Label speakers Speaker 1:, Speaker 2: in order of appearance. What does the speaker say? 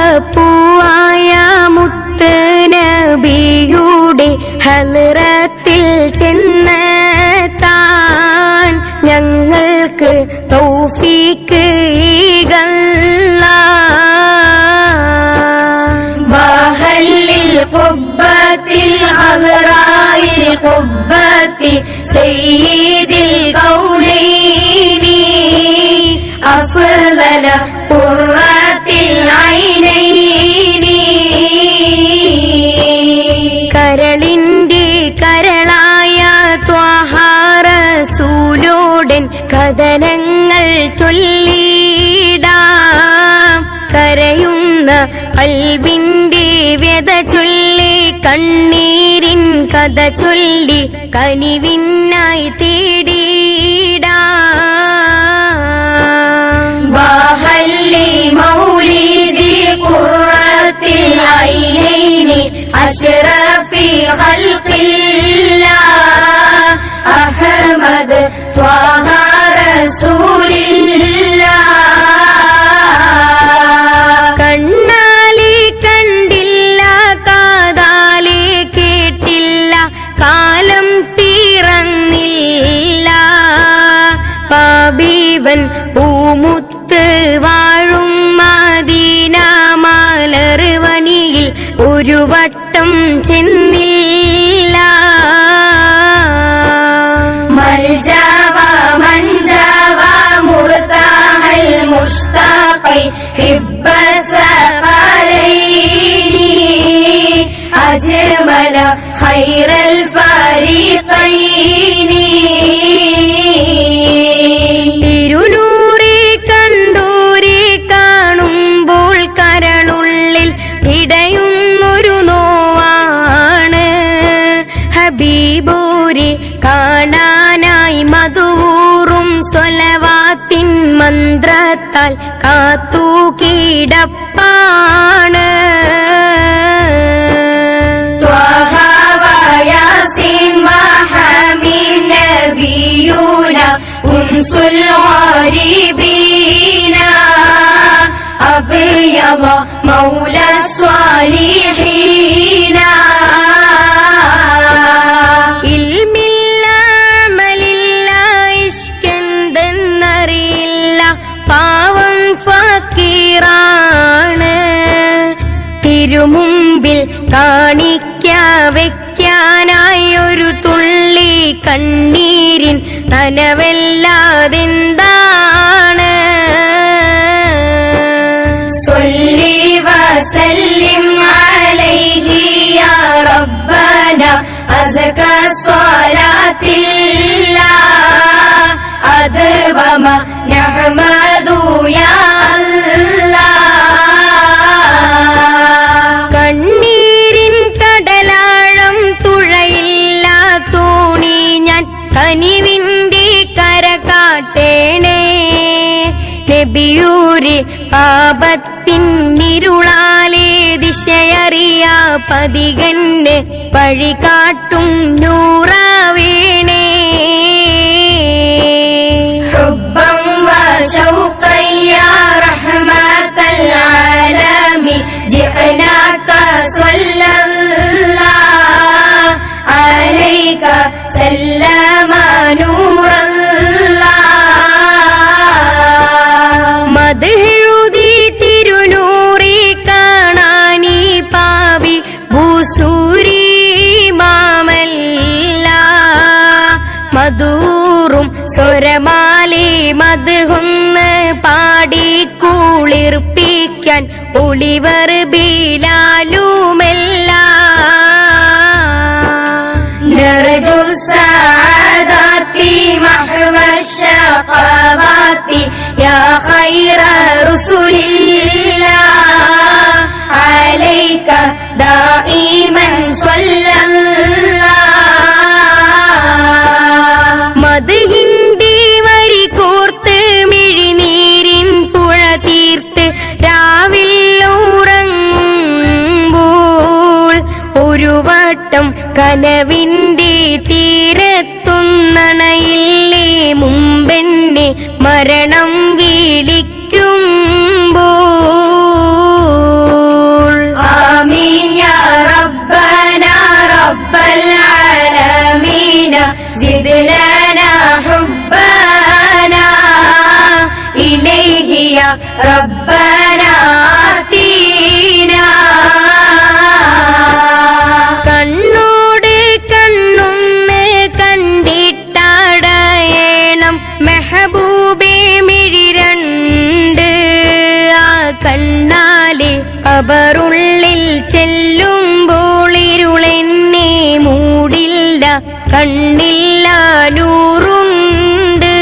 Speaker 1: ആരംഭപ്പൂവായ മുത്ത് നബിയുടെ ഹലറത്തിൽ ചെന്ന് താൻ ഞങ്ങൾക്ക് തൗഫീക്ക് ഈഗല്ല
Speaker 2: وهل القبة الخضراء القبة سيد الكونين أفضل
Speaker 1: കരളിന്റെ കരളായ ത്വാഹാറസൂലോടൻ കഥനങ്ങൾ ചൊല്ലിടാ. കരയുന്ന അൽബിന്റെ വ്യത ചൊല്ലി കണ്ണീരിൻ കഥ ചൊല്ലി കനിവിന്നായി തേടിടാ.
Speaker 2: മൗലീദി കുറത്തിൽ അയിലൈനി خلق الله أحمد طه رسول الله
Speaker 1: കണ്ണാലെ കണ്ടില്ല കാതാലെ കേട്ടില്ല കാലം പിറന്നില്ല പാബീവൻ പൂമുത്ത് വാഴും മദീന മലർവനിയിൽ ഒരു വട്ടം
Speaker 2: മരണം ചെന്നില്ല. മൽജാവ മഞ്ചാവ മുർത്താഹൽ
Speaker 1: മുഷ്താഖൈ ഹിബ്ബ സഖലൈനി അജ്മല ഖൈറൽ ഫരീഖൈനി ഹബീബൂരെ കാണാനായി മധുവൂറും സ്വലവാത്തിൻ മന്ത്രത്താൽ കാത്തു കിടപ്പാണ്
Speaker 2: طه وياسين وحميم نبينا أنس الغريبين أبيض مولى الصالحين
Speaker 1: കാണിക്കാ വെക്കാനായി ഒരു തുള്ളി കണ്ണീരിൻ നനവല്ലാതെന്താണ്? സൊല്ലി വസല്ലിം അലൈഹി യാ റബ്ബന അസക സ്വലാത്തില്ല നബിയൂരി പാപത്തിൻ നിരുളാലേ ദിശയറിയാ പതികന് വഴികാട്ടും നൂറാവേണേ. സല്ല മധൂറും സ്വരമാലി മധുഹൊന്ന് പാടി കുളിർപ്പിക്കാൻ ഒളിവർ ബീലാലുമെല്ലാം
Speaker 2: نرجو السعادات محو الشقوات يا خير رسل الله عليك دائما صلى
Speaker 1: കനവിന്റെ തീരത്തുന്നണയില്ലേ മുമ്പെന്നെ മരണം വീളിക്കും ആമീൻ യാ കണ്ണാൽ കബറുള്ളിൽ ചെല്ലുമ്പോളിരുളെന്നെ മൂടില്ല കണ്ണില്ല നൂറുണ്ട്